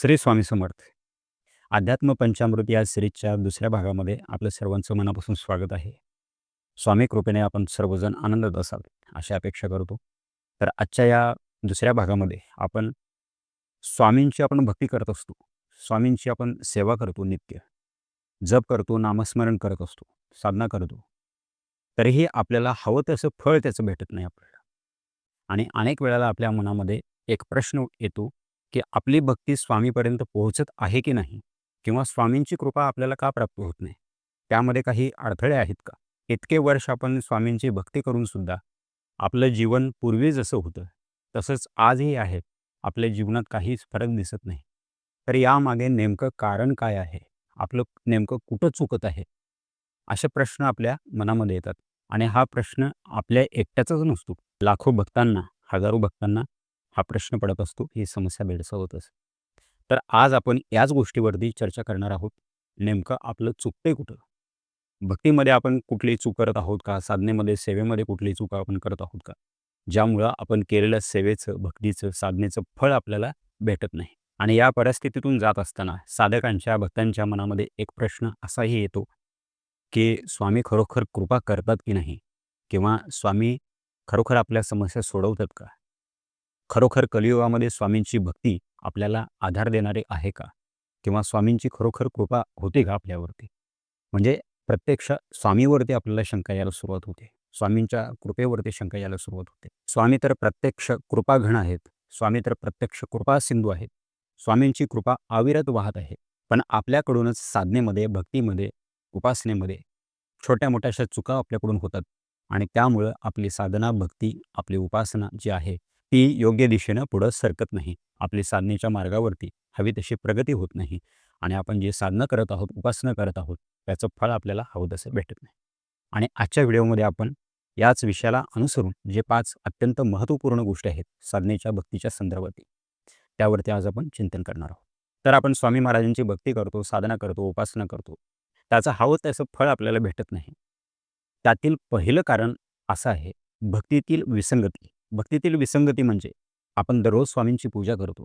श्री स्वामी समर्थ. अध्यात्म पंचामृत या सिरीजच्या दुसऱ्या भागामध्ये आपलं सर्वांचं मनापासून स्वागत आहे. स्वामी कृपेने आपण सर्वजण आनंदात असाल अशी अपेक्षा करतो. तर आजच्या या दुसऱ्या भागामध्ये आपण स्वामींची आपण भक्ती करत असतो. स्वामींची आपण सेवा करतो नित्य. जप करतो नामस्मरण करत असतो साधना करतो. तरीही आपल्याला हवं तसं फळ त्याचं भेटत नाही आपल्याला. आणि अनेक वेळेला आपल्या मनामध्ये एक प्रश्न येतो की आपली भक्ती स्वामीपर्यंत पोहोचत आहे की नाही? किंवा स्वामींची कृपा आपल्याला का प्राप्त होत नाही? त्यामध्ये काही अडथळे आहेत का? इतके वर्ष आपण स्वामींची भक्ती करून सुद्धा आपलं जीवन पूर्वी जसं होतं तसंच आजही आहे. आपल्या जीवनात काहीच फरक दिसत नाही. तर यामागे नेमकं कारण काय आहे? आपलं नेमकं कुठं चुकत आहे? असे प्रश्न आपल्या मनामध्ये येतात. आणि हा प्रश्न आपल्या एकट्याचाच नसतो. लाखो भक्तांना हजारो भक्तांना हा प्रश्न पडत असतो ही समस्या भेडसावत असते तर आज आपण याच गोष्टीवरती चर्चा करणार आहोत. नेमकं आपलं चुकते कुठं? भक्तीमध्ये आपण कुठली चूक करत आहोत का? साधनेमध्ये सेवेमध्ये कुठली चूक आपण करत आहोत का? ज्यामुळं आपण केलेल्या सेवेचं भक्तीचं साधनेचं फळ आपल्याला भेटत नाही. आणि या परिस्थितीतून जात असताना साधकांच्या भक्तांच्या मनामध्ये एक प्रश्न असाही येतो की स्वामी खरोखर कृपा करतात की नाही? किंवा स्वामी खरोखर आपल्या समस्या सोडवतात का? खरोखर कलियुगामध्ये स्वामींची भक्ती आपल्याला आधार देणारे आहे का? किंवा स्वामींची खरोखर कृपा होते का आपल्यावरती? म्हणजे प्रत्यक्ष स्वामीवरती आपल्याला शंका यायला सुरुवात होते. स्वामींच्या कृपेवरती शंका यायला सुरुवात होते. स्वामी तर प्रत्यक्ष कृपाघण आहेत. स्वामी तर प्रत्यक्ष कृपा सिंधू आहेत. स्वामींची कृपा अविरत वाहत आहे. पण आपल्याकडूनच साधनेमध्ये भक्तीमध्ये उपासनेमध्ये छोट्या मोठ्याशा चुका आपल्याकडून होतात. आणि त्यामुळं आपली साधना भक्ती आपली उपासना जी आहे ती योग्य दिशेनं पुढं सरकत नाही. आपली साधनेच्या मार्गावरती हवी तशी प्रगती होत नाही. आणि आपण जे साधनं करत आहोत उपासना करत आहोत त्याचं फळ आपल्याला हवं तसं भेटत नाही. आणि आजच्या व्हिडिओमध्ये आपण याच विषयाला अनुसरून जे पाच अत्यंत महत्त्वपूर्ण गोष्टी आहेत साधनेच्या भक्तीच्या संदर्भातील त्यावरती आज आपण चिंतन करणार आहोत. तर आपण स्वामी महाराजांची भक्ती करतो साधना करतो उपासना करतो. त्याचं हवं त्याचं फळ आपल्याला भेटत नाही. त्यातील पहिलं कारण असं आहे भक्तीतील विसंगती. भक्तीतील विसंगती म्हणजे आपण दररोज स्वामींची पूजा करतो.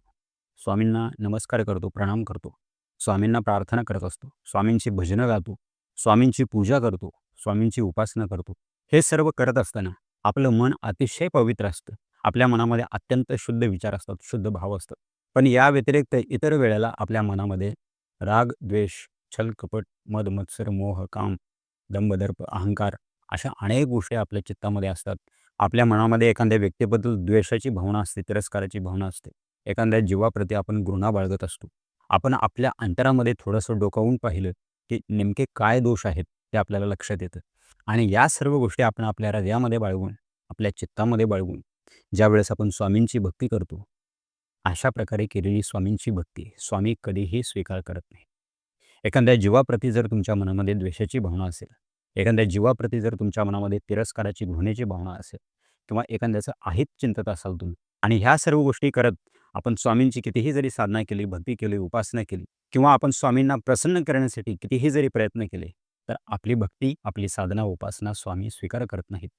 स्वामींना नमस्कार करतो प्रणाम करतो. स्वामींना प्रार्थना करत असतो. स्वामींची भजनं गातो. स्वामींची पूजा करतो. स्वामींची उपासना करतो. हे सर्व करत असताना आपलं मन अतिशय पवित्र असतं. आपल्या मनामध्ये अत्यंत शुद्ध विचार असतात शुद्ध भाव असतात. पण या व्यतिरिक्त इतर वेळेला आपल्या मनामध्ये राग द्वेष छल कपट मद मत्सर मोह काम दंभदर्प अहंकार अशा अनेक गोष्टी आपल्या चित्तामध्ये असतात. आपल्या मनामध्ये एखाद्या व्यक्तीबद्दल द्वेषाची भावना असते तिरस्काराची भावना असते. एखाद्या जीवाप्रती आपण घृणा बाळगत असतो. आपण आपल्या अंतरामध्ये थोडंसं डोकावून पाहिलं की नेमके काय दोष आहेत ते आपल्याला लक्षात येतं. आणि या सर्व गोष्टी आपण आपल्या हृदयामध्ये बाळगून आपल्या चित्तामध्ये बाळगून ज्यावेळेस आपण स्वामींची भक्ती करतो अशा प्रकारे केलेली स्वामींची भक्ती स्वामी कधीही स्वीकार करत नाही. एखाद्या जीवाप्रती जर तुमच्या मनामध्ये द्वेषाची भावना असेल एखाद्या जीवाप्रती जर तुमच्या मनामध्ये तिरस्काराची घृणेची भावना असेल किंवा एखाद्याचं आहेत चिंतत असाल तुम्ही आणि ह्या सर्व गोष्टी करत आपण स्वामींची कितीही जरी साधना केली भक्ती केली उपासना केली किंवा आपण स्वामींना प्रसन्न करण्यासाठी कितीही जरी प्रयत्न केले तर आपली भक्ती आपली साधना उपासना स्वामी स्वीकार करत नाहीत.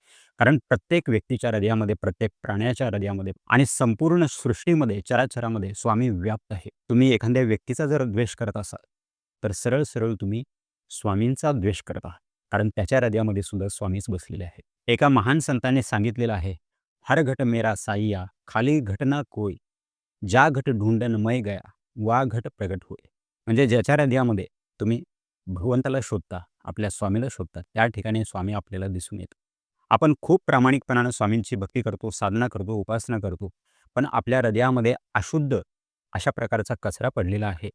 कारण प्रत्येक व्यक्तीच्या हृदयामध्ये प्रत्येक प्राण्याच्या हृदयामध्ये आणि संपूर्ण सृष्टीमध्ये चराचरामध्ये स्वामी व्याप्त आहे. तुम्ही एखाद्या व्यक्तीचा जर द्वेष करत असाल तर सरळ सरळ तुम्ही स्वामींचा द्वेष करत आहात. कारण त्याच्या हृदयामध्ये सुद्धा स्वामीच बसलेले आहेत. एका महान संतांनी सांगितलेलं आहे हर घट मेरा साईया खाली घटना कोय ज्या घट ढुंडन मय गया वा घट प्रगट होय. म्हणजे ज्याच्या हृदयामध्ये तुम्ही भगवंताला शोधता आपल्या स्वामीला शोधता त्या ठिकाणी स्वामी आपल्याला दिसून येतो आपण खूप प्रामाणिकपणानं स्वामींची भक्ती करतो साधना करतो उपासना करतो पण आपल्या हृदयामध्ये अशुद्ध अशा प्रकारचा कचरा पडलेला आहे.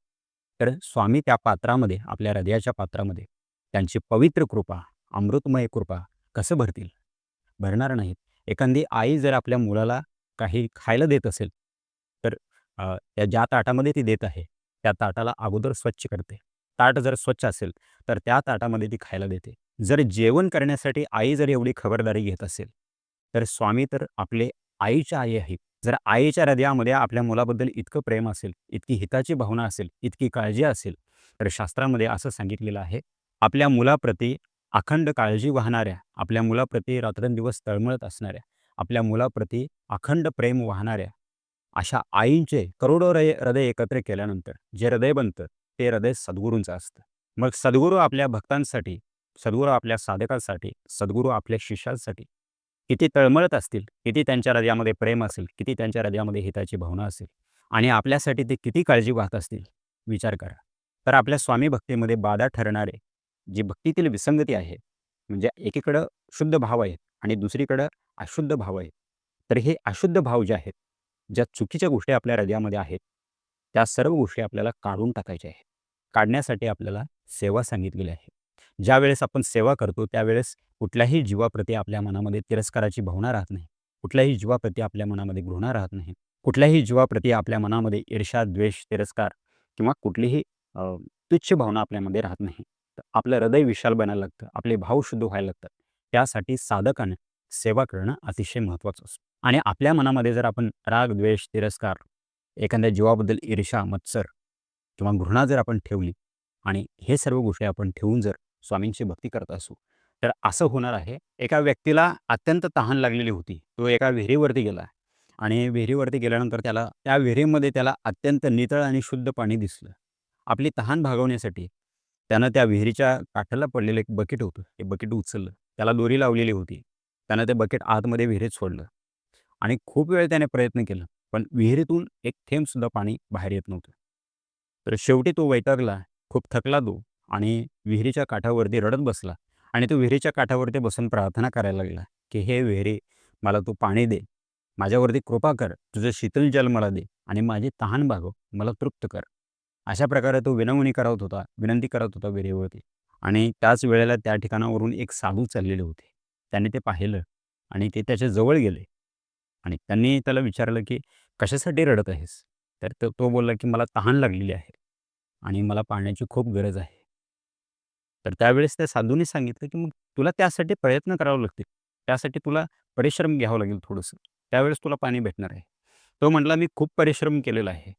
तर स्वामी त्या पात्रामध्ये आपल्या हृदयाच्या पात्रामध्ये त्यांची पवित्र कृपा अमृतमय कृपा कसं भरतील? भरणार नाहीत. एखादी आई जर आपल्या मुलाला काही खायला देत असेल तर त्या ज्या ताटामध्ये ती देत आहे त्या ताटाला अगोदर स्वच्छ करते. ताट जर स्वच्छ असेल तर त्या ताटामध्ये ती खायला देते. जर जेवण करण्यासाठी आई जर एवढी खबरदारी घेत असेल तर स्वामी तर आपले आईच्या आई आहेत. जर आईच्या हृदयामध्ये आपल्या मुलाबद्दल इतकं प्रेम असेल इतकी हिताची भावना असेल इतकी काळजी असेल तर शास्त्रामध्ये असं सांगितलेलं आहे आपल्या मुलाप्रती अखंड काळजी वाहणाऱ्या आपल्या मुलाप्रती रात्रंदिवस तळमळत असणाऱ्या आपल्या मुलाप्रती अखंड प्रेम वाहणाऱ्या अशा आईंचे करोडो हृदय हृदय एकत्र केल्यानंतर जे हृदय बनतं ते हृदय सद्गुरूंचं असतं. मग सद्गुरू आपल्या भक्तांसाठी सद्गुरू आपल्या साधकांसाठी सद्गुरू आपल्या शिष्यांसाठी किती तळमळत असतील किती त्यांच्या हृदयामध्ये प्रेम असेल किती त्यांच्या हृदयामध्ये हिताची भावना असेल आणि आपल्यासाठी ते किती काळजी वाहत असतील विचार करा. तर आपल्या स्वामी भक्तीमध्ये बाधा ठरणारे जी भक्तीतील विसंगती आहे म्हणजे एकीकडं शुद्ध भाव आहेत आणि दुसरीकडं अशुद्ध भाव आहेत. तर हे अशुद्ध भाव जे आहेत ज्या चुकीच्या गोष्टी आपल्या हृदयामध्ये आहेत त्या सर्व गोष्टी आपल्याला काढून टाकायच्या आहेत. काढण्यासाठी आपल्याला सेवा सांगितलेली आहे. ज्यावेळेस आपण सेवा करतो त्यावेळेस कुठल्याही जीवाप्रती आपल्या मनामध्ये तिरस्काराची भावना राहत नाही. कुठल्याही जीवाप्रती आपल्या मनामध्ये घृणा राहत नाही. कुठल्याही जीवाप्रती आपल्या मनामध्ये ईर्षा द्वेष तिरस्कार किंवा कुठलीही तुच्छ भावना आपल्यामध्ये राहत नाही. लागतं. आपलं हृदय विशाल बनायला लागतं. आपले भाव शुद्ध व्हायला लागतात. त्यासाठी साधकाने सेवा करणं अतिशय महत्त्वाचं असतं. आणि आपल्या मनामध्ये जर आपण राग द्वेष तिरस्कार एखाद्या जीवाबद्दल ईर्षा मत्सर किंवा घृणा जर आपण ठेवली आणि हे सर्व गोष्टी आपण ठेवून जर स्वामींची भक्ती करत असू तर असं होणार आहे. एका व्यक्तीला अत्यंत तहान लागलेली होती. तो एका विहिरीवरती गेला आणि विहिरीवरती गेल्यानंतर त्याला त्या विहिरीमध्ये त्याला अत्यंत नितळ आणि शुद्ध पाणी दिसलं. आपली तहान भागवण्यासाठी त्यानं त्या विहिरीच्या काठाला पडलेलं एक बकेट होतं. ते बकेट उचललं. त्याला दोरी लावलेली होती. त्यानं ते बकेट आतमध्ये विहिरीत सोडलं. आणि खूप वेळ त्याने प्रयत्न केला पण विहिरीतून एक थेंबसुद्धा पाणी बाहेर येत नव्हतं. तर शेवटी तो वैतागला खूप थकला तो आणि विहिरीच्या काठावरती रडत बसला आणि तो विहिरीच्या काठावरती बसून प्रार्थना करायला लागला की हे विहिरी मला तू पाणी दे. माझ्यावरती कृपा कर. तुझं शीतल जल मला दे आणि माझी तहान भागव. मला तृप्त कर. अशा प्रकारे तो विनवणी करत होता विनंती करत होता विहिरीवरती आणि त्याच वेळेला त्या ठिकाणावरून एक साधू चाललेले होते. त्याने ते पाहिलं आणि ते त्याच्याजवळ गेले. आणि त्यांनी त्याला विचारलं की कशासाठी रडत आहेस? तर तो तो बोलला की मला तहान लागलेली आहे आणि मला पाण्याची खूप गरज आहे. तर त्यावेळेस त्या साधूने सांगितलं की मग तुला त्यासाठी प्रयत्न करावे लागतील. त्यासाठी तुला परिश्रम घ्यावं लागेल थोडंसं. त्यावेळेस तुला पाणी भेटणार आहे. तो म्हटला मी खूप परिश्रम केलेला आहे.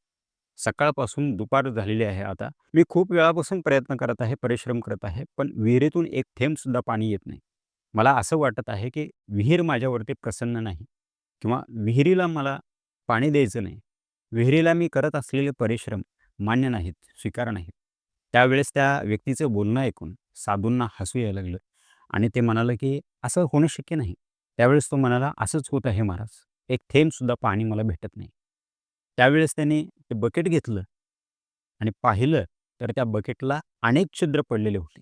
सकाळपासून दुपार झालेली आहे आता. मी खूप वेळापासून प्रयत्न करत आहे परिश्रम करत आहे पण विहिरीतून एक थेंबसुद्धा पाणी येत नाही. मला असं वाटत आहे की विहीर माझ्यावरती प्रसन्न नाही किंवा विहिरीला मला पाणी द्यायचं नाही. विहिरीला मी करत असलेले परिश्रम मान्य नाहीत स्वीकार नाहीत. त्यावेळेस त्या व्यक्तीचं बोलणं ऐकून साधूंना हसू यायला लागलं आणि ते म्हणालं की असं होणं शक्य नाही. त्यावेळेस तो म्हणाला असंच होत आहे महाराज. एक थेंबसुद्धा पाणी मला भेटत नाही. त्यावेळेस त्याने ते बकेट घेतलं आणि पाहिलं तर त्या बकेटला अनेक छिद्र पडलेले होते.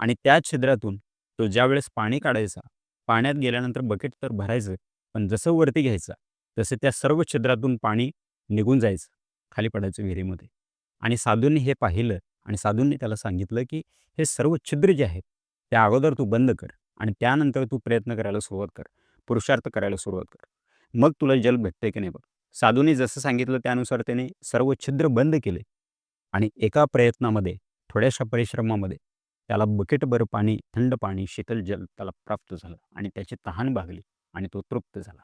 आणि त्या छिद्रातून तो ज्यावेळेस पाणी काढायचा पाण्यात गेल्यानंतर बकेट तर भरायचं पण जसं वरती घ्यायचा तसे त्या सर्व छिद्रातून पाणी निघून जायचं खाली पडायचं विहिरीमध्ये. आणि साधूंनी हे पाहिलं आणि साधूंनी त्याला सांगितलं की हे सर्व छिद्र जे आहेत त्या अगोदर तू बंद कर आणि त्यानंतर तू प्रयत्न करायला सुरुवात कर पुरुषार्थ करायला सुरुवात कर. मग तुला जल भेटते की नाही बघ. साधूने जसं सांगितलं त्यानुसार त्याने सर्व छिद्र बंद केले आणि एका प्रयत्नामध्ये थोड्याशा परिश्रमामध्ये त्याला बकेटभर पाणी थंड पाणी शीतल जल त्याला प्राप्त झालं आणि त्याची तहान भागली आणि तो तृप्त झाला.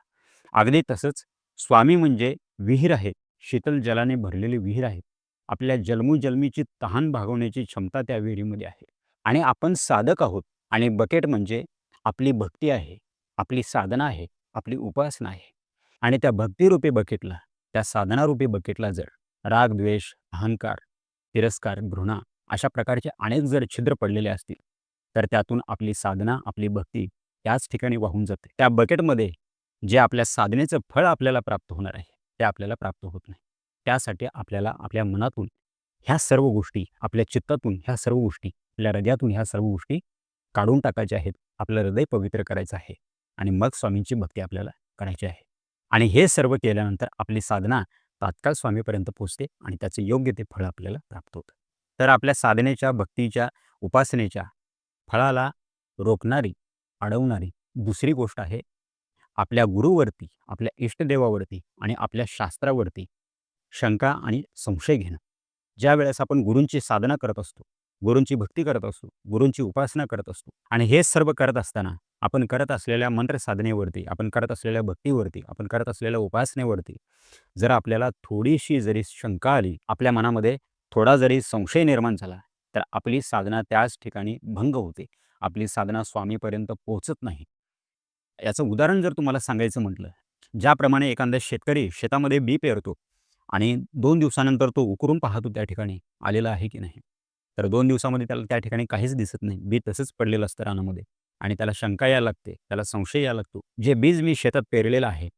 अगदी तसंच स्वामी म्हणजे विहीर आहे शीतल जलाने भरलेली विहीर आहे. आपल्या जन्मोजन्मीची तहान भागवण्याची क्षमता त्या विहिरीमध्ये आहे. आणि आपण साधक आहोत आणि बकेट म्हणजे आपली भक्ती आहे आपली साधना आहे आपली उपासना आहे. आणि त्या भक्तिरूपी बकेटला त्या साधनारूपी बकेटला जर राग द्वेष अहंकार तिरस्कार घृणा अशा प्रकारचे अनेक जर छिद्र पडलेले असतील. तर त्यातून आपली साधना आपली भक्ती त्याच ठिकाणी वाहून जाते. त्या बकेटमध्ये जे आपल्या साधनेचं फळ आपल्याला प्राप्त होणार आहे ते आपल्याला प्राप्त होत नाही. त्यासाठी आपल्याला आपल्या मनातून ह्या सर्व गोष्टी आपल्या चित्तातून ह्या सर्व गोष्टी आपल्या हृदयातून ह्या सर्व गोष्टी काढून टाकायच्या आहेत. आपलं हृदय पवित्र करायचं आहे आणि मग स्वामींची भक्ती आपल्याला करायची आहे. आणि हे सर्व केल्यानंतर आपली साधना तात्काळ स्वामीपर्यंत पोचते आणि त्याचं योग्य ते फळ आपल्याला प्राप्त होतं. तर आपल्या साधनेच्या भक्तीच्या उपासनेच्या फळाला रोखणारी अडवणारी दुसरी गोष्ट आहे आपल्या गुरुवरती आपल्या इष्टदेवावरती आणि आपल्या शास्त्रावरती शंका आणि संशय घेणं. ज्या वेळेस आपण गुरूंची साधना करत असतो गुरूंची भक्ती करत असतो गुरूंची उपासना करत असतो आणि हे सर्व करत असताना आपण करत असलेल्या मंत्रसाधनेवरती आपण करत असलेल्या भक्तीवरती आपण करत असलेल्या उपासनेवरती जर आपल्याला थोडीशी जरी शंका आली आपल्या मनामध्ये थोडा जरी संशय निर्माण झाला तर आपली साधना त्याच ठिकाणी भंग होते. आपली साधना स्वामीपर्यंत पोहोचत नाही. याचं उदाहरण जर तुम्हाला सांगायचं म्हटलं ज्याप्रमाणे एखादा शेतकरी शेतामध्ये बी पेरतो आणि दोन दिवसानंतर तो उकरून पाहतो त्या ठिकाणी आलेला आहे की नाही तर दोन दिवसामध्ये त्याला त्या ठिकाणी काहीच दिसत नाही. बी तसंच पडलेलं असतं रानामध्ये. आणि त्याला शंका यायला लागते त्याला संशय यायला लागतो. जे बीज मी शेतात पेरलेलं आहे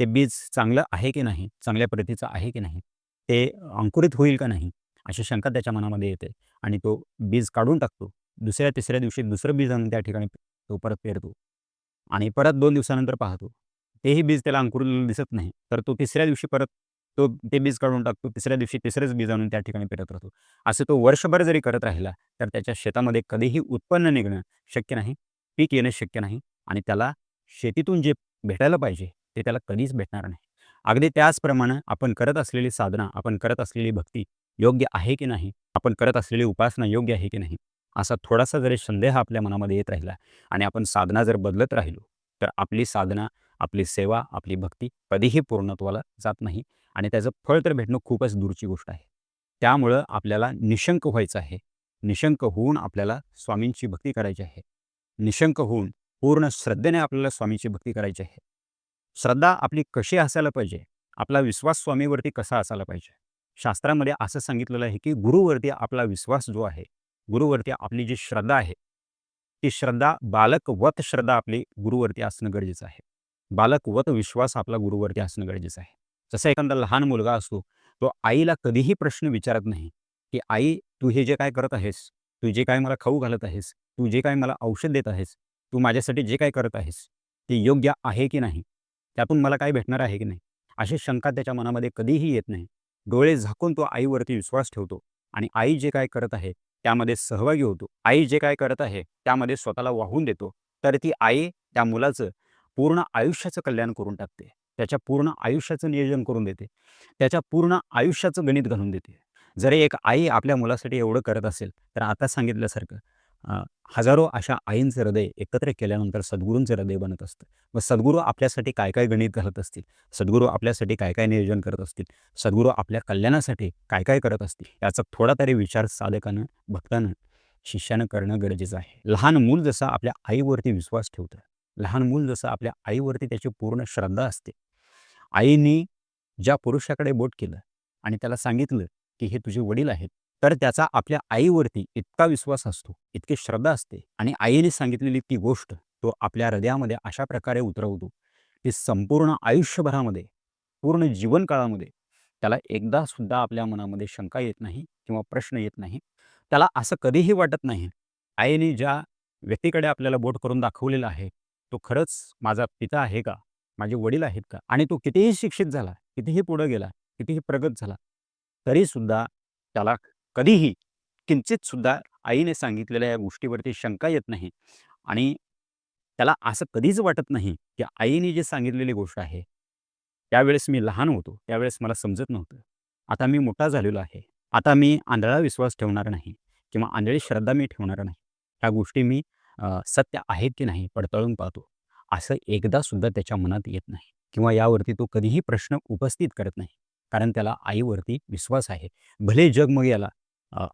ते बीज चांगलं आहे की नाही चांगल्या प्रतीचं आहे की नाही ते अंकुरित होईल का नाही अशी शंका त्याच्या मनामध्ये येते आणि तो बीज काढून टाकतो. दुसऱ्या तिसऱ्या दिवशी दुसरं बीज आणून त्या ठिकाणी तो परत पेरतो आणि परत दोन दिवसानंतर पाहतो. तेही बीज त्याला अंकुरलेलं दिसत नाही तर तो तिसऱ्या दिवशी परत तो ते बीज काढून टाकतो तिसऱ्या दिवशी तिसरेच बीज आणून त्या ठिकाणी पेरत राहतो. असं तो वर्षभर जरी करत राहिला तर त्याच्या शेतामध्ये कधीही उत्पन्न निघणं शक्य नाही. पीक येणं शक्य नाही आणि त्याला शेतीतून जे भेटायला पाहिजे ते त्याला कधीच भेटणार नाही. अगदी त्याचप्रमाणे आपण करत असलेली साधना आपण करत असलेली भक्ती योग्य आहे की नाही आपण करत असलेली उपासना योग्य आहे की नाही असा थोडासा जरी संदेह आपल्या मनामध्ये येत राहिला आणि आपण साधना जर बदलत राहिलो तर आपली साधना आपली सेवा आपली भक्ती कधीही पूर्णत्वाला जात नाही आणि त्याचं फळ तर भेटणं खूपच दूरची गोष्ट आहे. त्यामुळं आपल्याला निशंक व्हायचं आहे. निशंक होऊन आपल्याला स्वामींची भक्ती करायची आहे. निशंक होऊन पूर्ण श्रद्धेने आपल्याला स्वामीची भक्ती करायची आहे. श्रद्धा आपली कशी असायला पाहिजे? आपला विश्वास स्वामीवरती कसा असायला पाहिजे? शास्त्रामध्ये असं सांगितलेलं आहे की गुरुवरती आपला विश्वास जो आहे गुरुवरती आपली जी श्रद्धा आहे ती श्रद्धा बालकवत श्रद्धा आपली गुरुवरती असणं गरजेचं आहे. बालकवत विश्वास आपला गुरुवरती असणं गरजेचं आहे. जसा एखादा लहान मुलगा असतो तो आईला कधीही प्रश्न विचारत नाही की आई तू हे जे काय करत आहेस? तू जे काय मला खाऊ घालत आहेस? तू जे काय मला औषध देत आहेस तू माझ्यासाठी जे काय करत आहेस ते योग्य आहे की नाही? त्यातून मला काय भेटणार आहे की नाही? अशी शंका त्याच्या मनामध्ये कधीही येत नाही. डोळे झाकून तो आईवरती विश्वास ठेवतो आणि आई जे काय करत आहे त्यामध्ये सहभागी होतो. आई जे काय करत आहे त्यामध्ये स्वतःला वाहून देतो. तर ती आई त्या मुलाचं पूर्ण आयुष्याचं कल्याण करून टाकते. त्याच्या पूर्ण आयुष्याचं नियोजन करून देते. त्याच्या पूर्ण आयुष्याचं गणित घालून देते. जरी एक आई आपल्या मुलासाठी एवढं करत असेल तर आता सांगितल्यासारखं हजारो अशा आईंचं हृदय एकत्र केल्यानंतर सद्गुरूंचं हृदय बनत असतं. मग सद्गुरू आपल्यासाठी काय काय गणित घालत असतील? सद्गुरू आपल्यासाठी काय काय नियोजन करत असतील? सद्गुरू आपल्या कल्याणासाठी काय काय करत असतील? याचा थोडा तरी विचार साधकानं भक्तानं शिष्यानं करणं गरजेचं आहे. लहान मूल जसं आपल्या आईवरती विश्वास ठेवतं लहान मूल जसं आपल्या आईवरती त्याची पूर्ण श्रद्धा असते. आईने ज्या पुरुषाकडे बोट केलं आणि त्याला सांगितलं की हे तुझे वडील आहेत तर त्याचा आपल्या आईवरती इतका विश्वास असतो इतकी श्रद्धा असते आणि आईने सांगितलेली ती गोष्ट तो आपल्या हृदयामध्ये अशा प्रकारे उतरवतो की संपूर्ण आयुष्यभरामध्ये पूर्ण जीवनकाळामध्ये त्याला एकदा सुद्धा आपल्या मनामध्ये शंका येत नाही किंवा प्रश्न येत नाही. त्याला असं कधीही वाटत नाही आईने ज्या व्यक्तीकडे आपल्याला बोट करून दाखवलेला आहे तो खरंच माझा पिता आहे का? माझे वडील आहेत का? आणि तो कितीही शिक्षित झाला कितीही पुढं गेला कितीही प्रगत झाला तरीसुद्धा त्याला कधीही किंचित सुद्धा आईने सांगितलेल्या या गोष्टीवरती शंका येत नाही. आणि त्याला असं कधीच वाटत नाही की आईने जे सांगितलेली गोष्ट आहे त्यावेळेस मी लहान होतो त्यावेळेस मला समजत नव्हतं. आता मी मोठा झालेलो आहे. आता मी आंधळा विश्वास ठेवणार नाही किंवा आंधळी श्रद्धा मी ठेवणार नाही. ह्या गोष्टी मी सत्य आहेत की नाही पडताळून पाहतो. असं एकदा सुद्धा त्याच्या मनात येत नाही किंवा यावरती तो कधीही प्रश्न उपस्थित करत नाही. कारण त्याला आईवरती विश्वास आहे. भले जग मग याला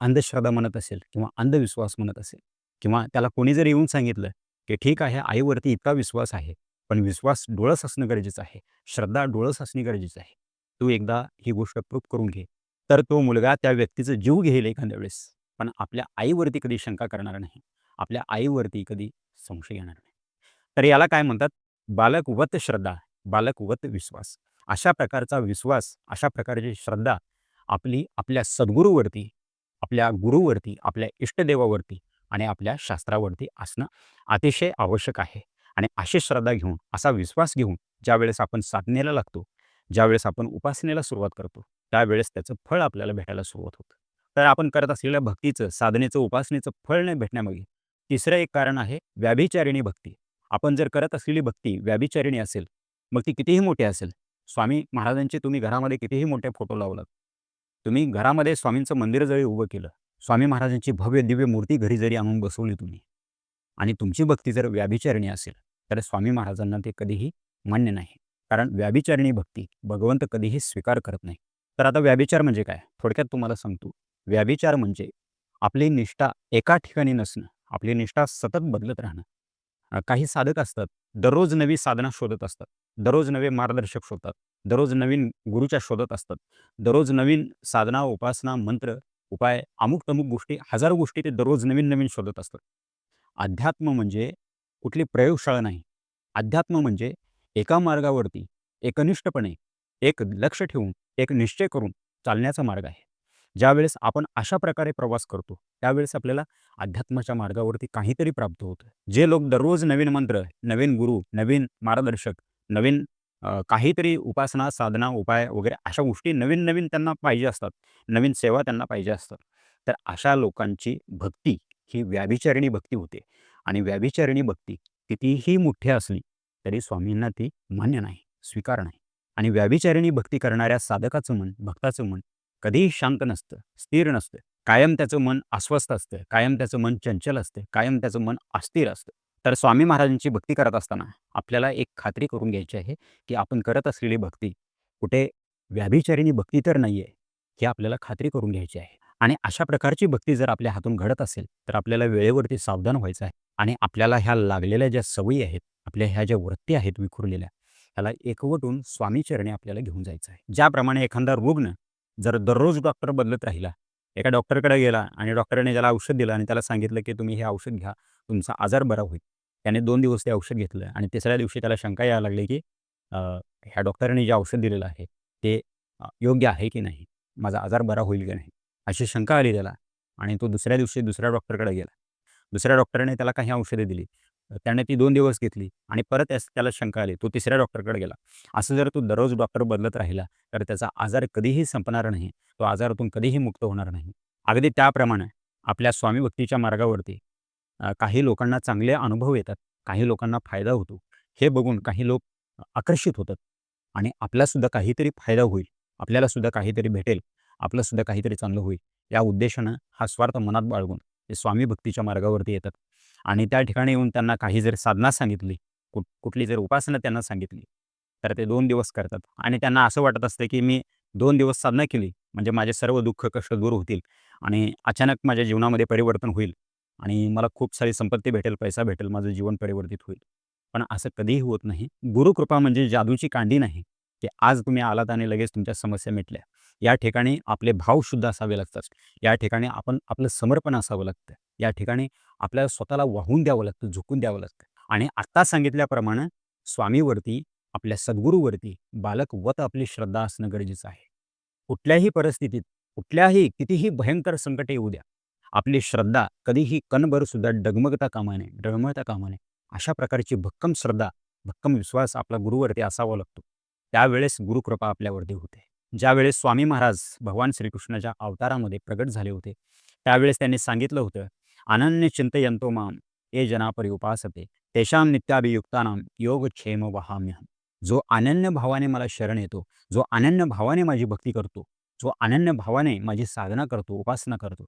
अंधश्रद्धा म्हणत असेल किंवा अंधविश्वास म्हणत असेल किंवा त्याला कोणी जर येऊन सांगितलं की ठीक आहे आईवरती इतका विश्वास आहे पण विश्वास डोळस असणं गरजेचं आहे श्रद्धा डोळस असणे गरजेचं आहे. तू एकदा ही गोष्ट प्रूफ करून घे. तर तो मुलगा त्या व्यक्तीचं जीव घेईल एखाद्या वेळेस पण आपल्या आईवरती कधी शंका करणार नाही. आपल्या आईवरती कधी संशय येणार नाही. तर याला काय म्हणतात? बालकवत श्रद्धा बालकवत विश्वास. अशा प्रकारचा विश्वास अशा प्रकारची श्रद्धा आपली आपल्या सद्गुरूवरती आपल्या गुरुवरती आपल्या इष्टदेवावरती आणि आपल्या शास्त्रावरती असणं अतिशय आवश्यक आहे. आणि अशी श्रद्धा घेऊन असा विश्वास घेऊन ज्यावेळेस आपण साधनेला लागतो ज्यावेळेस आपण उपासनेला सुरुवात करतो त्यावेळेस त्याचं फळ आपल्याला भेटायला सुरुवात होतं. तर आपण करत असलेल्या भक्तीचं साधनेचं उपासनेचं फळ नाही भेटण्यामागे तिसरं एक कारण आहे व्याभिचारिणी भक्ती. आपण जर करत असलेली भक्ती व्याभिचारिणी असेल मग ती कितीही मोठी असेल स्वामी महाराजांचे तुम्ही घरामध्ये कितीही मोठे फोटो लावलात तुम्ही घरामध्ये स्वामींचं मंदिर जरी उभं केलं स्वामी महाराजांची भव्य दिव्य मूर्ती घरी जरी आणून बसवली तुम्ही आणि तुमची भक्ती जर व्याभिचारिणी असेल तर स्वामी महाराजांना ते कधीही मान्य नाही. कारण व्याभिचारिणी भक्ती भगवंत कधीही स्वीकार करत नाही. तर आता व्याभिचार म्हणजे काय? थोडक्यात तुम्हाला सांगतो. व्याभिचार म्हणजे आपली निष्ठा एका ठिकाणी नसणं आपली निष्ठा सतत बदलत राहणं. काही साधक असतात दररोज नवी साधना शोधत असतात दररोज नवे मार्गदर्शक शोधतात. दररोज नवीन गुरुच्या शोधत असतात. दररोज नवीन साधना उपासना मंत्र उपाय अमुक तमुक गोष्टी हजारो गोष्टी ते दररोज नवीन नवीन शोधत असतात. अध्यात्म म्हणजे कुठली प्रयोगशाळा नाही. अध्यात्म म्हणजे एका मार्गावरती एकनिष्ठपणे एक लक्ष ठेवून एक निश्चय करून चालण्याचा मार्ग आहे. ज्यावेळेस आपण अशा प्रकारे प्रवास करतो त्यावेळेस आपल्याला अध्यात्माच्या मार्गावरती काहीतरी प्राप्त होतं. जे लोक दररोज नवीन मंत्र नवीन गुरु नवीन मार्गदर्शक नवीन काहीतरी उपासना साधना उपाय वगैरे अशा गोष्टी नवीन नवीन त्यांना पाहिजे असतात. नवीन सेवा त्यांना पाहिजे असतात. तर अशा लोकांची भक्ती ही व्याभिचारिणी भक्ती होते. आणि व्याभिचारिणी भक्ती कितीही मोठी असली तरी स्वामींना ती मान्य नाही स्वीकार नाही. आणि व्याभिचारिणी भक्ती करणाऱ्या साधकाचं मन भक्ताचं मन कधीही शांत नसतं स्थिर नसतं. कायम त्याचं मन अस्वस्थ असतं कायम त्याचं मन चंचल असतं कायम त्याचं मन अस्थिर असतं. तर स्वामी महाराजांची भक्ती करत असताना आपल्याला एक खात्री करून घ्यायची आहे की आपण करत असलेली भक्ती कुठे व्याभिचारिणी भक्ती तर नाही आहे ही आपल्याला खात्री करून घ्यायची आहे. आणि अशा प्रकारची भक्ती जर आपल्या हातून घडत असेल तर आपल्याला वेळेवरती सावधान व्हायचं आहे. आणि आपल्याला ह्या लागलेल्या ज्या सवयी आहेत आपल्या ह्या ज्या वृत्ती आहेत विखुरलेल्या ह्याला एकवटून स्वामीचरणी आपल्याला घेऊन जायचं आहे. ज्याप्रमाणे एखादा रुग्ण जर दररोज डॉक्टर बदलत राहिला एका डॉक्टरकडे गेला आणि डॉक्टरने त्याला औषध दिलं आणि त्याला सांगितलं की तुम्ही हे औषध घ्या तुमचा आजार बरा होईल. त्याने दोन दिवस ते औषध घेतलं आणि तिसऱ्या दिवशी त्याला शंका यायला लागली की ह्या डॉक्टरने जे औषध दिलेलं आहे ते योग्य आहे की नाही? माझा आजार बरा होईल की नाही? अशी शंका आली त्याला आणि तो दुसऱ्या दिवशी दुसऱ्या डॉक्टरकडे गेला. दुसऱ्या डॉक्टरने त्याला काही औषधे दिली. त्याने ती दोन दिवस घेतली आणि परत त्याला शंका आली. तो तिसऱ्या डॉक्टरकडे गेला. असं जर तो दररोज डॉक्टर बदलत राहिला तर त्याचा आजार कधीही संपणार नाही. तो आजारातून कधीही मुक्त होणार नाही. अगदी त्याप्रमाणे आपल्या स्वामी भक्तीच्या मार्गावरती काही लोकांना चांगले अनुभव येतात काही लोकांना फायदा होतो. हे बघून काही लोक आकर्षित होतात आणि आपल्यासुद्धा काहीतरी फायदा होईल आपल्यालासुद्धा काहीतरी भेटेल आपलंसुद्धा काहीतरी चांगलं होईल. या उद्देशानं हा स्वार्थ मनात बाळगून ते स्वामी भक्तीच्या मार्गावरती येतात आणि त्या ठिकाणी येऊन त्यांना काही जर साधना सांगितली कुठ कुठली जर उपासना त्यांना सांगितली तर ते दोन दिवस करतात आणि त्यांना असं वाटत असतं की मी दोन दिवस साधना केली म्हणजे माझे सर्व दुःख कष्ट दूर होतील आणि अचानक माझ्या जीवनामध्ये परिवर्तन होईल. आणि मला खूप सारी संपत्ती भेटेल पैसा भेटेल माझं जीवन परिवर्तित होईल. पण असं कधीही होत नाही. गुरुकृपा म्हणजे जादूची कांडी नाही की आज तुम्ही आलात आणि लगेच तुमच्या समस्या मिटल्या. या ठिकाणी आपले भाव शुद्ध असावे लागतात. या ठिकाणी आपण आपलं समर्पण असावं लागतं. या ठिकाणी आपल्याला स्वतःला वाहून द्यावं लागतं झुकून द्यावं लागतं. आणि आत्ता सांगितल्याप्रमाणे स्वामीवरती आपल्या सद्गुरूवरती बालक वत आपली श्रद्धा असणं गरजेचं आहे. कुठल्याही परिस्थितीत कुठल्याही कितीही भयंकर संकटे येऊ द्या. आपली श्रद्धा कधीही कणभर सुद्धा डगमगता कामा नये डळमळता कामा नये. अशा प्रकारची भक्कम श्रद्धा भक्कम विश्वास आपला गुरुवरती असावा लागतो. त्यावेळेस गुरुकृपा आपल्यावरती होते. ज्यावेळेस स्वामी महाराज भगवान श्रीकृष्णाच्या अवतारामध्ये प्रगट झाले होते त्यावेळेस त्यांनी सांगितलं होतं अनन्य चिंतयंतो माम ए जनापरी उपासते तेशाम नित्याभियुक्तानाम योगक्षेम वहाम्यहम. जो अनन्य भावाने मला शरण येतो जो अनन्य भावाने माझी भक्ती करतो जो अनन्य भावाने माझी साधना करतो उपासना करतो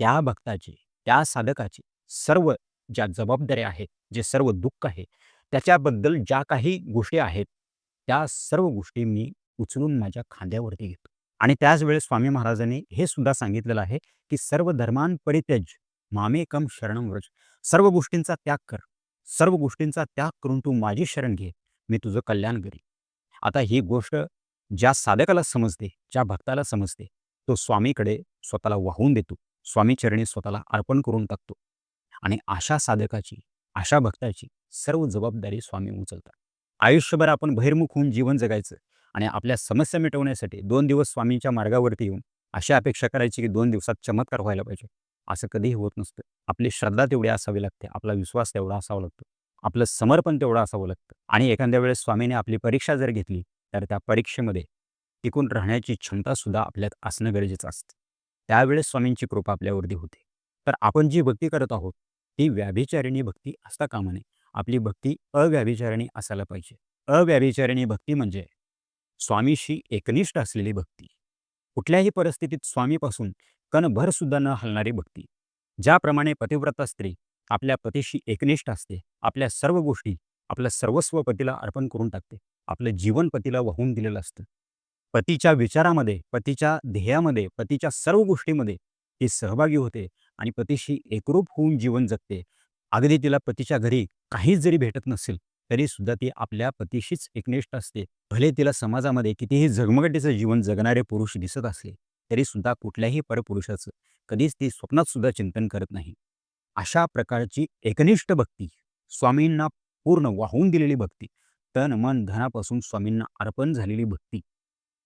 त्या भक्ताची त्या साधकाची सर्व ज्या जबाबदाऱ्या आहेत जे सर्व दुःख आहे त्याच्याबद्दल ज्या काही गोष्टी आहेत त्या सर्व गोष्टी मी उचलून माझ्या खांद्यावरती घेतो. आणि त्याच वेळेस स्वामी महाराजांनी हे सुद्धा सांगितलेलं आहे की सर्व धर्मान परित्यज मामेकम शरणम व्रज. सर्व गोष्टींचा त्याग कर. सर्व गोष्टींचा त्याग करून तू माझी शरण घे. मी तुझं कल्याण करी आता ही गोष्ट ज्या साधकाला समजते ज्या भक्ताला समजते तो स्वामीकडे स्वतःला वाहून देतो. स्वामीचरणी स्वतःला अर्पण करून टाकतो. आणि अशा साधकाची अशा भक्ताची सर्व जबाबदारी स्वामी उचलतात. आयुष्यभर आपण बहिर्मुख होऊन जीवन जगायचं आणि आपल्या समस्या मिटवण्यासाठी दोन दिवस स्वामींच्या मार्गावरती येऊन अशी अपेक्षा करायची की दोन दिवसात चमत्कार व्हायला पाहिजे. असं कधीही होत नसतं. आपली श्रद्धा तेवढी असावी लागते. आपला विश्वास तेवढा असावा लागतो. आपलं समर्पण तेवढं असावं लागतं. आणि एखाद्या वेळेस स्वामीने आपली परीक्षा जर घेतली तर त्या परीक्षेमध्ये टिकून राहण्याची क्षमतासुद्धा आपल्यात असणं गरजेचं असतं. त्यावेळेस स्वामींची कृपा आपल्यावरती होते. तर आपण जी भक्ती करत आहोत ती व्याभिचारिणी भक्ती असता कामा नये. आपली भक्ती अव्याभिचारिणी असायला पाहिजे. अव्याभिचारिणी भक्ती म्हणजे स्वामीशी एकनिष्ठ असलेली भक्ती. कुठल्याही परिस्थितीत स्वामीपासून कणभर सुद्धा न हलणारी भक्ती. ज्याप्रमाणे पतिव्रता स्त्री आपल्या पतीशी एकनिष्ठ असते आपल्या सर्व गोष्टी आपलं सर्वस्व पतीला अर्पण करून टाकते आपलं जीवन पतीला वाहून दिलेलं असतं. पतीच्या विचारामध्ये पतीच्या ध्येयामध्ये पतीच्या सर्व गोष्टीमध्ये ती सहभागी होते आणि पतीशी एकरूप होऊन जीवन जगते. अगदी तिला पतीच्या घरी काहीच जरी भेटत नसेल तरी सुद्धा ती आपल्या पतीशीच एकनिष्ठ असते. भले तिला समाजामध्ये कितीही झगमगटीचं जीवन जगणारे पुरुष दिसत असले तरी सुद्धा कुठल्याही परपुरुषाचं कधीच ती स्वप्नात सुद्धा चिंतन करत नाही. अशा प्रकारची एकनिष्ठ भक्ती स्वामींना पूर्ण वाहून दिलेली भक्ती तन मन धनापासून स्वामींना अर्पण झालेली भक्ती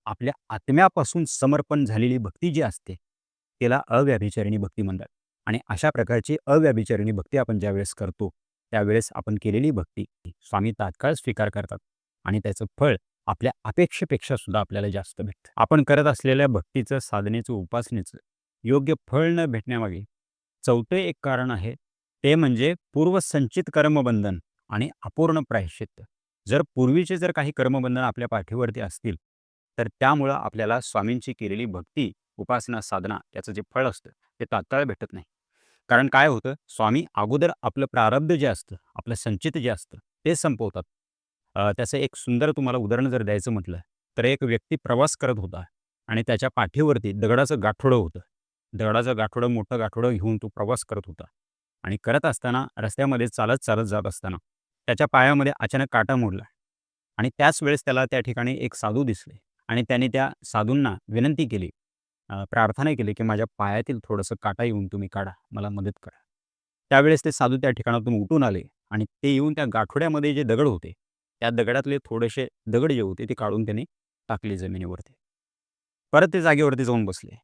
आपल्या आत्म्यापासून समर्पण झालेली भक्ती जी असते त्याला अव्याभिचारिणी भक्ती म्हणतात. आणि अशा प्रकारची अव्याभिचारिणी भक्ती आपण ज्यावेळेस करतो त्यावेळेस आपण केलेली भक्ती स्वामी तात्काळ स्वीकार करतात. आणि त्याचं फळ आपल्या अपेक्षेपेक्षा सुद्धा आपल्याला जास्त भेटतं. आपण करत असलेल्या भक्तीचं साधनेचं उपासनेचं योग्य फळ न भेटण्यामागे चौथं एक कारण आहे ते म्हणजे पूर्वसंचित कर्मबंधन आणि अपूर्ण प्रायश्चित्त. जर पूर्वीचे जर काही कर्मबंधन आपल्या पाठीवरती असतील तर त्यामुळं आपल्याला स्वामींची केलेली भक्ती उपासना साधना याचं जे फळ असतं ते तात्काळ भेटत नाही. कारण काय होतं स्वामी अगोदर आपलं प्रारब्ध जे असतं आपलं संचित जे असतं ते संपवतात. त्याचं एक सुंदर तुम्हाला उदाहरण जर द्यायचं म्हटलं तर एक व्यक्ती प्रवास करत होता आणि त्याच्या पाठीवरती दगडाचं गाठोडं होतं. दगडाचं गाठोडं मोठं गाठोडं घेऊन तो प्रवास करत होता. आणि करत असताना रस्त्यामध्ये चालत चालत जात असताना त्याच्या पायामध्ये अचानक काटा मोडला आणि त्याच वेळेस त्याला त्या ठिकाणी एक साधू दिसले. आणि त्याने त्या साधूंना विनंती केली. प्रार्थना केली की माझ्या पायातील थोडंसं काटा येऊन तुम्ही काढा मला मदत करा. त्यावेळेस ते साधू त्या ठिकाणातून उठून आले आणि ते येऊन त्या गाठोड्यामध्ये जे दगड होते त्या दगडातले थोडेसे दगड जे होते ते काढून त्याने टाकले जमिनीवरती. परत ते जागेवरती जाऊन बसले.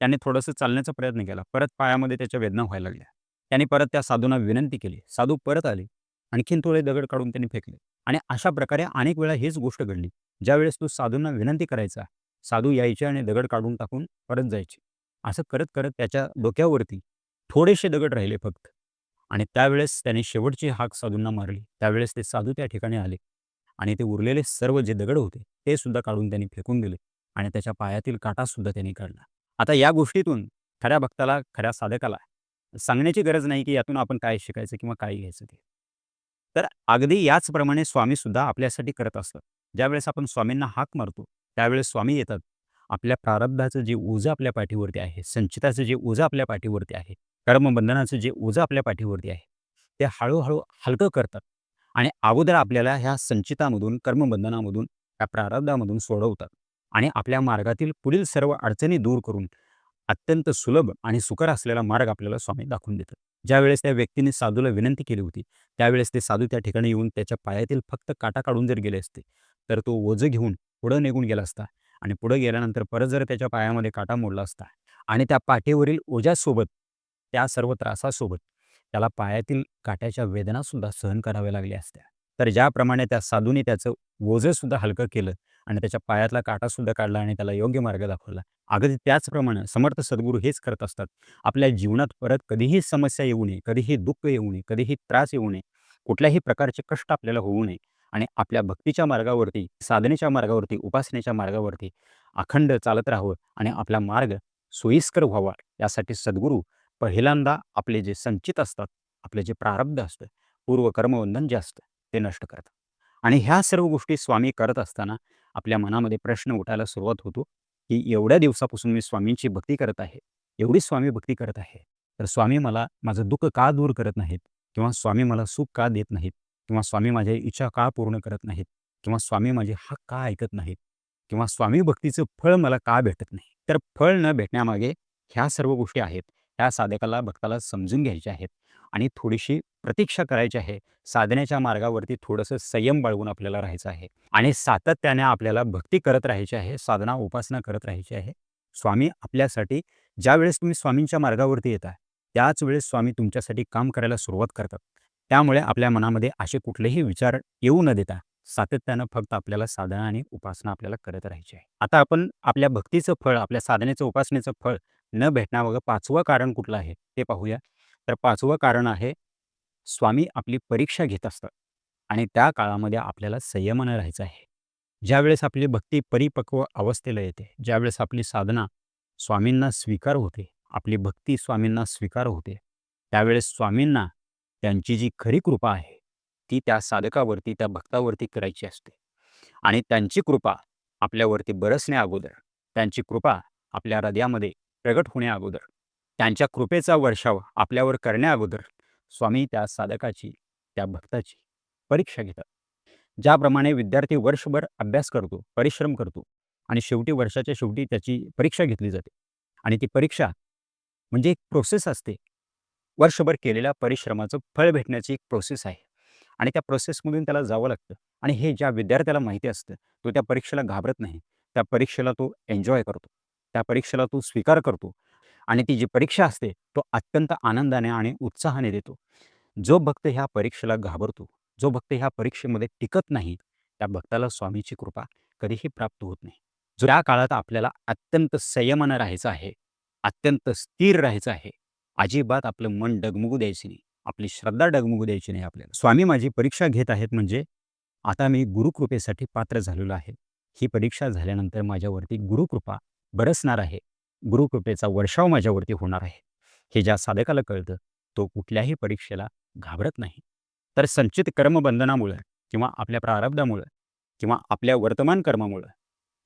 त्याने थोडंसं चालण्याचा प्रयत्न केला. परत पायामध्ये त्याच्या वेदना व्हायला लागल्या. त्याने परत त्या साधूंना विनंती केली. साधू परत आले. आणखीन थोडे दगड काढून त्यांनी फेकले. आणि अशा प्रकारे अनेक वेळा हेच गोष्ट घडली. ज्यावेळेस तो साधूंना विनंती करायचा साधू यायचे आणि दगड काढून टाकून परत जायचे. असं करत करत त्याच्या डोक्यावरती थोडेसे दगड राहिले फक्त. आणि त्यावेळेस त्याने शेवटची हाक साधूंना मारली. त्यावेळेस ते साधू त्या ठिकाणी आले. आणि ते उरलेले सर्व जे दगड होते ते सुद्धा काढून त्यांनी फेकून दिले. आणि त्याच्या पायातील काटासुद्धा त्यांनी काढला. आता या गोष्टीतून खऱ्या भक्ताला खऱ्या साधकाला सांगण्याची गरज नाही की यातून आपण काय शिकायचं किंवा काय घ्यायचं ते. तर अगदी याचप्रमाणे स्वामी सुद्धा आपल्यासाठी करत असतात. ज्यावेळेस आपण स्वामींना हाक मारतो त्यावेळेस स्वामी येतात. आपल्या प्रारब्धाचं जे ओझं आपल्या पाठीवरती आहे संचिताचं जे ओझं आपल्या पाठीवरती आहे कर्मबंधनाचं जे ओझं आपल्या पाठीवरती आहे ते हळूहळू हलकं करतात. आणि अगोदर आपल्याला ह्या संचितामधून कर्मबंधनामधून त्या प्रारब्धामधून सोडवतात. आणि आपल्या मार्गातील पुढील सर्व अडचणी दूर करून अत्यंत सुलभ आणि सुकर असलेला मार्ग आपल्याला स्वामी दाखवून देतात. ज्यावेळेस त्या व्यक्तीने साधूला विनंती केली होती त्यावेळेस ते साधू त्या ठिकाणी येऊन त्याच्या पायातील फक्त काटा काढून जर गेले असते तर तो ओझं घेऊन पुढं निघून गेला असता. आणि पुढं गेल्यानंतर परत जर त्याच्या पायामध्ये काटा मोडला असता आणि त्या पाठीवरील ओझ्यासोबत त्या सर्व त्रासासोबत त्याला पायातील काट्याच्या वेदनासुद्धा सहन कराव्या लागल्या असत्या. तर ज्याप्रमाणे त्या साधूने त्याचं ओझंसुद्धा हलकं केलं आणि त्याच्या पायातला काटासुद्धा काढला आणि त्याला योग्य मार्ग दाखवला. अगदी त्याचप्रमाणे समर्थ सद्गुरू हेच करत असतात. आपल्या जीवनात परत कधीही समस्या येऊ नये कधीही दुःख येऊ नये कधीही त्रास येऊ नये कुठल्याही प्रकारचे कष्ट आपल्याला होऊ नये आणि आपल्या भक्तीच्या मार्गावरती साधनेच्या मार्गावरती उपासनेच्या मार्गावरती अखंड चालत राहावं आणि आपला मार्ग सोयीस्कर व्हावा. यासाठी सद्गुरू पहिल्यांदा आपले जे संचित असतात आपले जे प्रारब्ध असतं पूर्व कर्मबंधन जे असतं ते नष्ट करतात. आणि ह्या सर्व गोष्टी स्वामी करत असताना आपल्या मनामध्ये प्रश्न उठायला सुरुवात होतो की एवढ्या दिवसापासून मी स्वामींची भक्ती करत आहे एवढी स्वामी भक्ती करत आहे तर स्वामी मला माझं दुःख का दूर करत नाहीत? किंवा स्वामी मला सुख का देत नाहीत? किंवा स्वामी माझ्या इच्छा का पूर्ण करत नाहीत? किंवा स्वामी माझे हक का ऐकत नाहीत? किंवा स्वामी भक्तीचं फळ मला का भेटत नाही? तर फळ न भेटण्यामागे ह्या सर्व गोष्टी आहेत ह्या साधकाला भक्ताला समजून घ्यायच्या आहेत. आणि थोडीशी प्रतीक्षा करायची आहे. साधनेच्या मार्गावरती थोडंसं संयम बाळगून आपल्याला राहायचं आहे. आणि सातत्याने आपल्याला भक्ती करत राहायची आहे. साधना उपासना करत राहायची आहे. स्वामी आपल्यासाठी ज्या वेळेस तुम्ही स्वामींच्या मार्गावरती येता त्याच वेळेस स्वामी तुमच्यासाठी काम करायला सुरुवात करतात. त्यामुळे आपल्या मनामध्ये असे कुठलेही विचार येऊ न देता सातत्यानं फक्त आपल्याला साधना आणि उपासना आपल्याला करत राहायची आहे. आता आपण आपल्या भक्तीचं फळ आपल्या साधनेचं उपासनेचं फळ न भेटण्यामागं पाचवं कारण कुठलं आहे ते पाहूया. तर पाचवं कारण आहे स्वामी आपली परीक्षा घेत असतात आणि त्या काळामध्ये आपल्याला संयमानं राहायचं आहे. ज्यावेळेस आपली भक्ती परिपक्व अवस्थेला येते ज्यावेळेस आपली साधना स्वामींना स्वीकार होते आपली भक्ती स्वामींना स्वीकार होते त्यावेळेस स्वामींना त्यांची जी खरी कृपा आहे ती त्या साधकावरती त्या भक्तावरती करायची असते. आणि त्यांची कृपा आपल्यावरती बरसण्या अगोदर त्यांची कृपा आपल्या हृदयामध्ये प्रगट होण्या अगोदर त्यांच्या कृपेचा वर्षाव आपल्यावर करण्या अगोदर स्वामी त्या साधकाची त्या भक्ताची परीक्षा घेतात. ज्याप्रमाणे विद्यार्थी वर्षभर अभ्यास करतो परिश्रम करतो आणि शेवटी वर्षाच्या शेवटी त्याची परीक्षा घेतली जाते. आणि ती परीक्षा म्हणजे एक प्रोसेस असते. वर्षभर केलेल्या परिश्रमाचं फळ भेटण्याची एक प्रोसेस आहे. आणि त्या प्रोसेसमधून त्याला जावं लागतं. आणि हे ज्या विद्यार्थ्याला माहिती असतं तो त्या परीक्षेला घाबरत नाही. त्या परीक्षेला तो एन्जॉय करतो. त्या परीक्षेला तो स्वीकार करतो. आणि ती जी परीक्षा असते तो अत्यंत आनंदाने आणि उत्साहाने देतो. जो भक्त ह्या परीक्षेला घाबरतो जो भक्त ह्या परीक्षेमध्ये टिकत नाही त्या भक्ताला स्वामीची कृपा कधीही प्राप्त होत नाही. जो त्या काळात आपल्याला अत्यंत संयमानं राहायचं आहे अत्यंत स्थिर राहायचं आहे अजिबात आपलं मन डगमगू द्यायची नाही आपली श्रद्धा डगमगू द्यायची नाही आपल्याला. स्वामी माझी परीक्षा घेत आहेत म्हणजे आता मी गुरुकृपेसाठी पात्र झालेलो आहे. ही परीक्षा झाल्यानंतर माझ्यावरती गुरुकृपा बरसणार आहे. गुरुकृपेचा वर्षाव माझ्यावरती होणार आहे. हे ज्या साधकाला कळतं तो कुठल्याही परीक्षेला घाबरत नाही. तर संचित कर्मबंधनामुळं किंवा आपल्या प्रारब्धामुळं किंवा आपल्या वर्तमान कर्मामुळं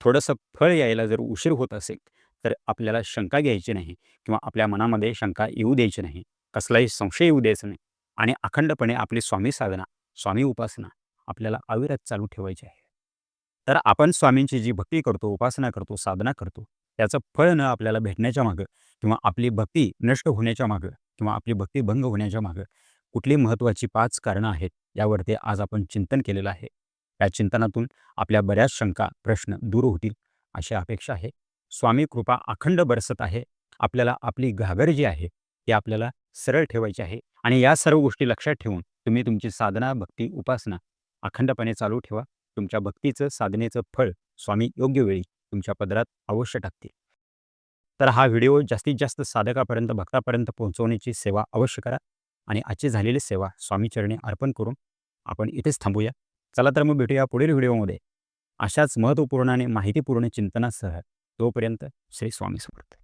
थोडंसं फळ यायला जर उशीर होत असेल तर आपल्याला शंका घ्यायची नाही किंवा आपल्या मनामध्ये शंका येऊ द्यायची नाही कसलाही संशय येऊ द्यायचा नाही आणि अखंडपणे आपली स्वामी साधना स्वामी उपासना आपल्याला अविरत चालू ठेवायची आहे. तर आपण स्वामींची जी भक्ती करतो उपासना करतो साधना करतो त्याचं फळ न आपल्याला भेटण्याच्या मागं किंवा आपली भक्ती नष्ट होण्याच्या मागं किंवा आपली भक्ती भंग होण्याच्या मागं कुठली महत्त्वाची पाच कारणं आहेत यावरती आज आपण चिंतन केलेलं आहे. या चिंतनातून आपल्या बऱ्याच शंका प्रश्न दूर होतील अशी अपेक्षा आहे. स्वामी कृपा अखंड बरसत आहे. आपल्याला आपली घागर जी आहे ती आपल्याला सरळ ठेवायची आहे आणि या सर्व गोष्टी लक्षात ठेवून तुम्ही तुमची साधना भक्ती उपासना अखंडपणे चालू ठेवा. तुमच्या भक्तीचं साधनेचं फळ स्वामी योग्य वेळी तुमच्या पदरात अवश्य टाकतील. तर हा व्हिडिओ जास्तीत जास्त साधकापर्यंत भक्तापर्यंत पोहोचवण्याची सेवा अवश्य करा आणि आजची झालेली सेवा स्वामीचरणी अर्पण करून आपण इथेच थांबूया. चला तर मग भेटूया पुढील व्हिडिओमध्ये. अशाच महत्त्वपूर्ण आणि माहितीपूर्ण चिंतनासह तोपर्यंत श्री स्वामी समर्थ.